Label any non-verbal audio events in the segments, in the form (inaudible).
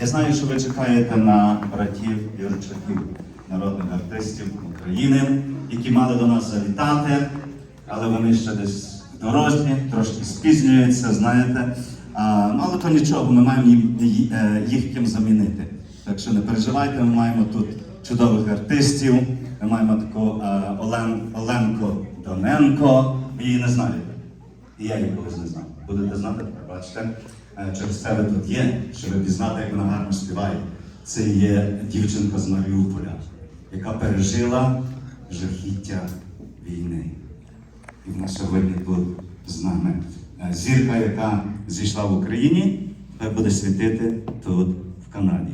Я знаю, що ви чекаєте на братів Юрчаків, народних артистів України, які мали до нас завітати, але вони ще десь в дорозі, трошки спізнюються, знаєте. Але то нічого, ми маємо е, їх ким замінити. Так що не переживайте, ми маємо тут чудових артистів. Ми маємо таку е, Олен, Оленко Доненко. Ви її не знаєте. І я її колись не знав. Будете знати, бачите. Е, Через тебе тут є, щоб пізнати, як вона гарно співає. Це є дівчинка з Маріуполя, яка пережила жахіття війни. І вона сьогодні тут з нами. Е, Зірка, яка зійшла в Україні, буде світити тут, в Канаді.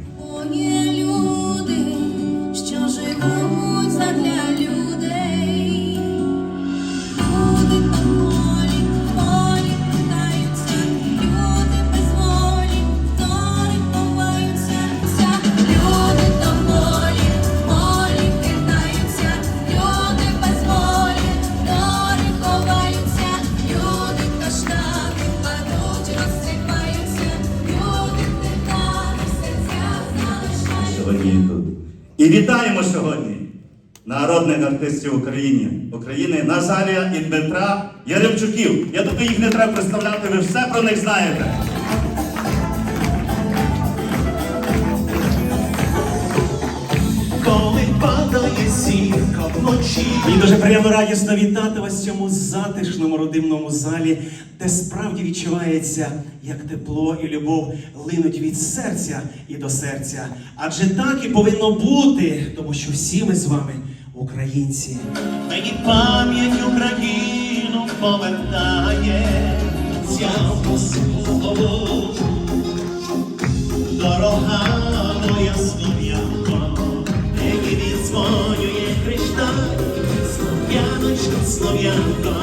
Вітаємо сьогодні народних артистів України, України Назарія і Дмитра Яремчуків. Я думаю, їх не треба представляти, ви все про них знаєте. Падає вночі. Мені дуже приємно радісно вітати вас в цьому затишному родинному залі, де справді відчувається, як тепло і любов линуть від серця і до серця. Адже так і повинно бути, тому що всі ми з вами українці. Мені пам'ять Україну повертає ця слово. Дорога моя слов'янко, слов'янко,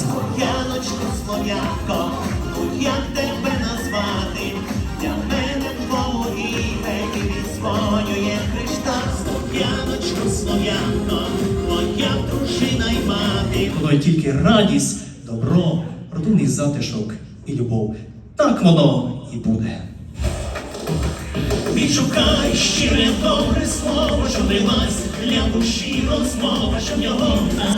слов'яночко, слов'янко, ну як тебе назвати? Для мене твої мені відзвонює Христа. Слов'яночко, слов'янко, моя дружина й мати. Й тільки радість, добро, родинний затишок і любов. Так воно і буде. Відшукай щире добре слово, що лилась для душі розмова, що в нього на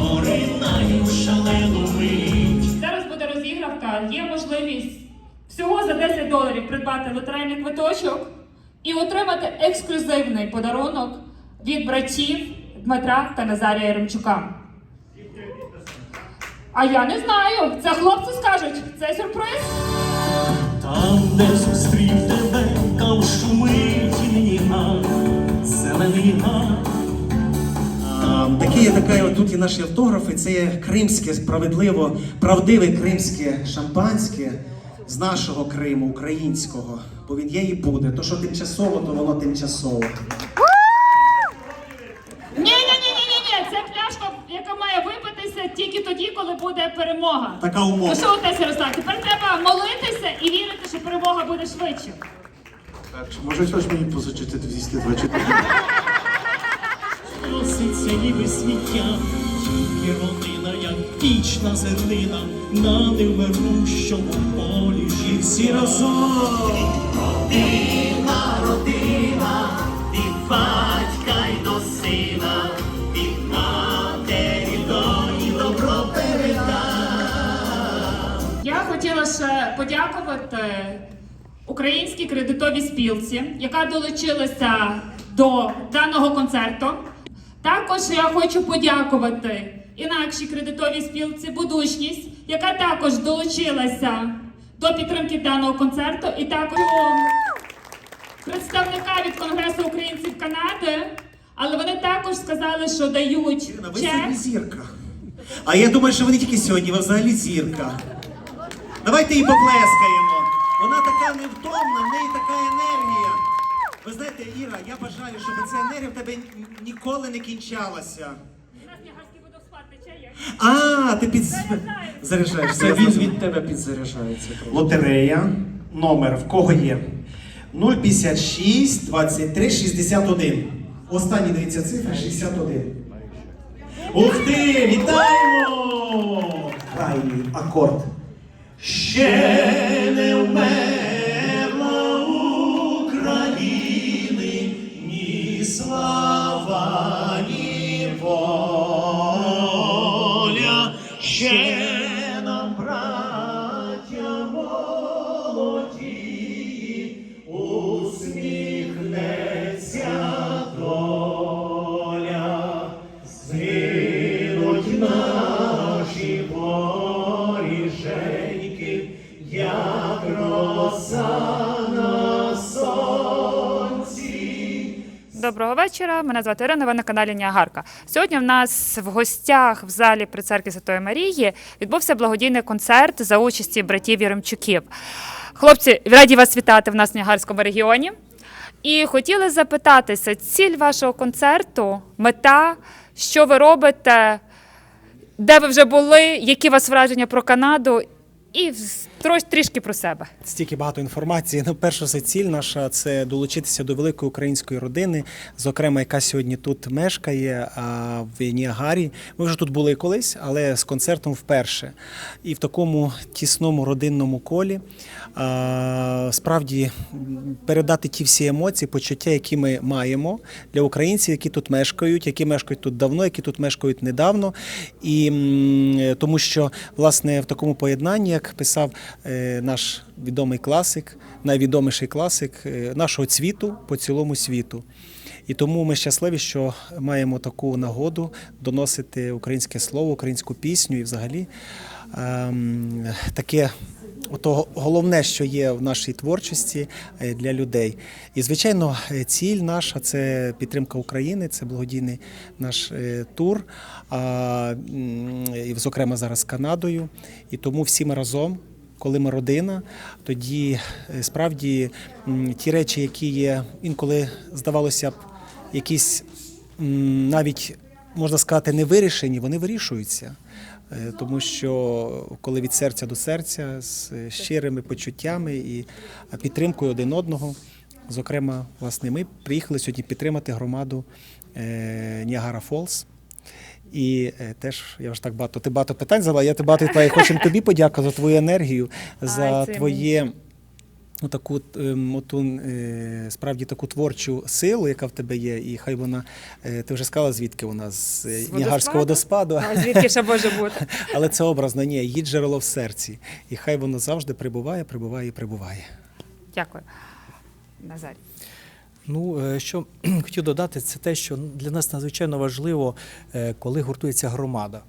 поринає шалену мить. Зараз буде розігравка. Є можливість всього за 10 доларів придбати лотерейний квиточок і отримати ексклюзивний подарунок від братів Дмитра та Назарія Яремчука. А я не знаю. Це хлопці скажуть. Це сюрприз. Там, де зустрів тебе, там шумить нині гад, зелений гад. Такі є така, от тут є наші автографи. Це є кримське, справедливо, правдиве кримське шампанське з нашого Криму, українського. Бо він є і буде. То, що тимчасово, то воно тимчасово. Ні. Це пляшка, яка має випитися тільки тоді, коли буде перемога. Така умова. Ну що, отець Ярослав, тепер треба молитися і вірити, що перемога буде швидше. Так, чи може хтось мені позичити 224? Носиться ніби сміття, тільки родина, як вічна зернина, на невмирущому полі жив всі разом. Родина, родина, від батька й до сина, від матері доні добро передай. Я хотіла ще подякувати українській кредитовій спілці, яка долучилася до даного концерту. Також я хочу подякувати інакшій кредитовій спілці Будучність, яка також долучилася до підтримки даного концерту, і також представника від Конгресу українців Канади. Але вони також сказали, що дають Ірина, ви чек. сьогодні зірка. А я думаю, що ви не тільки сьогодні, ви взагалі зірка. Давайте їй поплескаємо. Вона така невтомна, в неї така енергія. Ви знаєте, Іра, я бажаю, щоб ця енергія в тебе ніколи не кінчалася. У нас Нігарський водоспад тече є. А, ти під... заряджаєшся. Це я він зрозумів. від тебе підзаряджається. Лотерея. Номер в кого є? 056 23 61. Останні дивіться цифри 61. Ух ти! Вітаємо! Крайній акорд. Ще не вмер shine. Доброго вечора. Мене звати Ірина. Ви на каналі Ніагарка. Сьогодні в нас в гостях в залі при церкві Святої Марії відбувся благодійний концерт за участі братів Яремчуків. Хлопці, раді вас вітати в нас в Ніагарському регіоні. І хотіли запитатися, ціль вашого концерту, мета, що ви робите, де ви вже були, які у вас враження про Канаду, і трішки про себе. Стільки багато інформації. Ну, перша за ціль наша це долучитися до великої української родини, зокрема, яка сьогодні тут мешкає а, в Ніагарі. Ми вже тут були колись, але з концертом вперше. І в такому тісному родинному колі справді передати ті всі емоції, почуття, які ми маємо для українців, які тут мешкають, які мешкають тут давно, які тут мешкають недавно. І тому що власне в такому поєднанні, як писав наш відомий класик, найвідоміший класик е, нашого цвіту по цілому світу. І тому ми щасливі, що маємо таку нагоду доносити українське слово, українську пісню і взагалі ем, таке. Ото головне, що є в нашій творчості е, для людей. І, звичайно, е, ціль наша це підтримка України, це благодійний наш е, тур, а, зокрема, зараз з Канадою. І тому всі ми разом, коли ми родина, тоді е, справді ті речі, які є інколи, здавалося б, якісь навіть можна сказати, не вирішені, вони вирішуються. Е, Тому що коли від серця до серця з е, щирими почуттями і підтримкою один одного, зокрема, власне, ми приїхали сьогодні підтримати громаду Ніагара Фолс. І е, теж я вже так багато. Ти багато питань задала. Я тебе багато питаю. Хочемо тобі подякувати за твою енергію, за твоє. Ну, таку ем, оту, е, справді таку творчу силу, яка в тебе є, і хай вона, е, ти вже сказала, звідки вона з, З Ніагарського водоспаду, А звідки ще може бути? (laughs) але це образно, ні, її джерело в серці. І хай воно завжди прибуває, прибуває і прибуває. Дякую. Назарій. Ну, е, що хотів додати, це те, що для нас надзвичайно важливо, е, коли гуртується громада.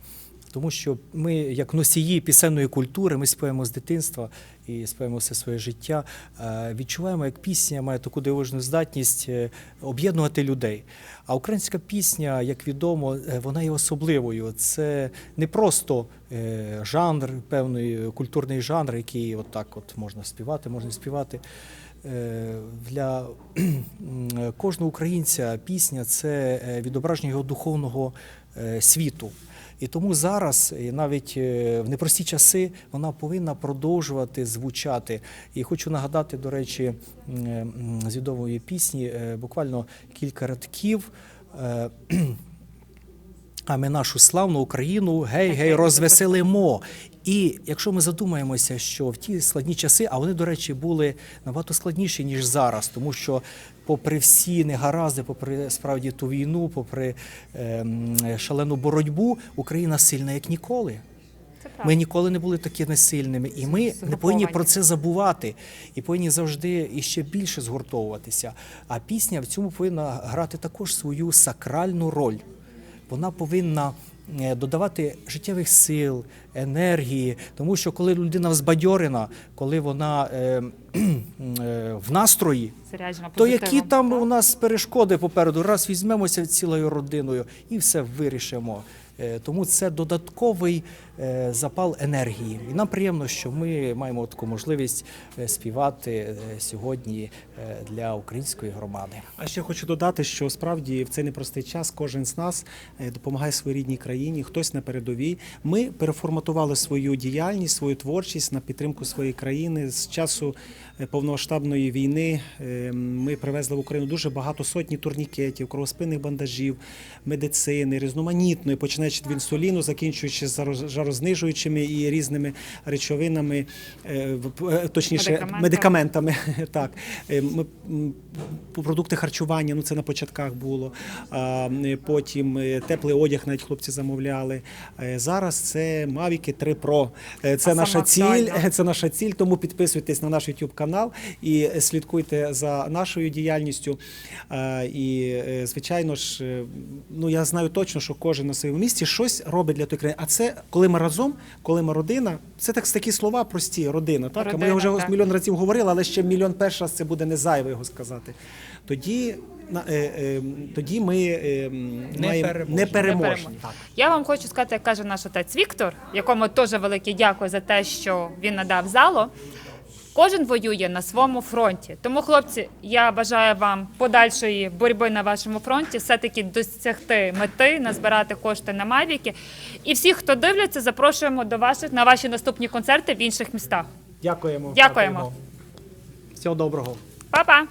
Тому що ми, як носії пісенної культури, ми співаємо з дитинства і співаємо все своє життя. е, Відчуваємо, як пісня має таку дивовижну здатність об'єднувати людей. А українська пісня, як відомо, вона є особливою. Це не просто жанр, певний культурний жанр, який отак от можна співати, можна співати. Е, Для кожного українця пісня це е, відображення його духовного е, світу. І тому зараз, навіть е, в непрості часи, вона повинна продовжувати звучати. І хочу нагадати, до речі, з відомої пісні е, буквально кілька рядків. А ми нашу славну Україну гей гей розвеселимо. І якщо ми задумаємося, що в ті складні часи, а вони, до речі, були набагато складніші ніж зараз, тому що, попри всі негаразди, попри справді ту війну, попри ем, шалену боротьбу, Україна сильна як ніколи. Ми ніколи не були такими сильними, і ми не повинні про це забувати, і повинні завжди іще більше згуртовуватися. А пісня в цьому повинна грати також свою сакральну роль. Вона повинна е, додавати життєвих сил, енергії, тому що коли людина взбадьорена, коли вона е, е, в настрої, Заряджена то які там у нас перешкоди попереду, раз візьмемося цілою родиною і все вирішимо. Е, Тому це додатковий е, запал енергії. І нам приємно, що ми маємо таку можливість е, співати сьогодні для української громади. А ще хочу додати, що справді в цей непростий час кожен з нас допомагає своїй рідній країні, хтось на передовій. Ми переформатували свою діяльність, свою творчість на підтримку своєї країни з часу повномасштабної війни. Ми привезли в Україну дуже багато сотні турнікетів, кровоспинних бандажів, медицини, різноманітної, починаючи від інсуліну, закінчуючи жарознижуючими і різними речовинами, е, е, точніше Медикаментами. медикаментами. (laughs) Так, Е, ми продукти харчування, ну це на початках було. Потім теплий одяг, навіть хлопці замовляли. Зараз це Mavic 3 Pro. Це А наша ціль. (laughs) Це наша ціль. Тому підписуйтесь на наш YouTube канал і слідкуйте за нашою діяльністю. І звичайно ж, ну я знаю точно, що кожен на своєму місці. Місті щось робить для тої країни. А це коли ми разом, коли ми родина, це так такі слова прості, родина. Так, Родина, ми вже так. мільйон разів говорили, але ще мільйон перший раз це буде не зайве його сказати. Тоді, на- е, е, тоді ми е, маємо переможні. Непереможні. Так. Я вам хочу сказати, як каже наш отець Віктор, якому теж велике дякую за те, що він надав залу. Кожен воює на своєму фронті. Тому, хлопці, я бажаю вам подальшої боротьби на вашому фронті, все-таки досягти мети, назбирати кошти на Мавіки. І всіх, хто дивляться, запрошуємо до ваших на ваші наступні концерти в інших містах. Дякуємо. Дякуємо. Всього доброго. Па-па!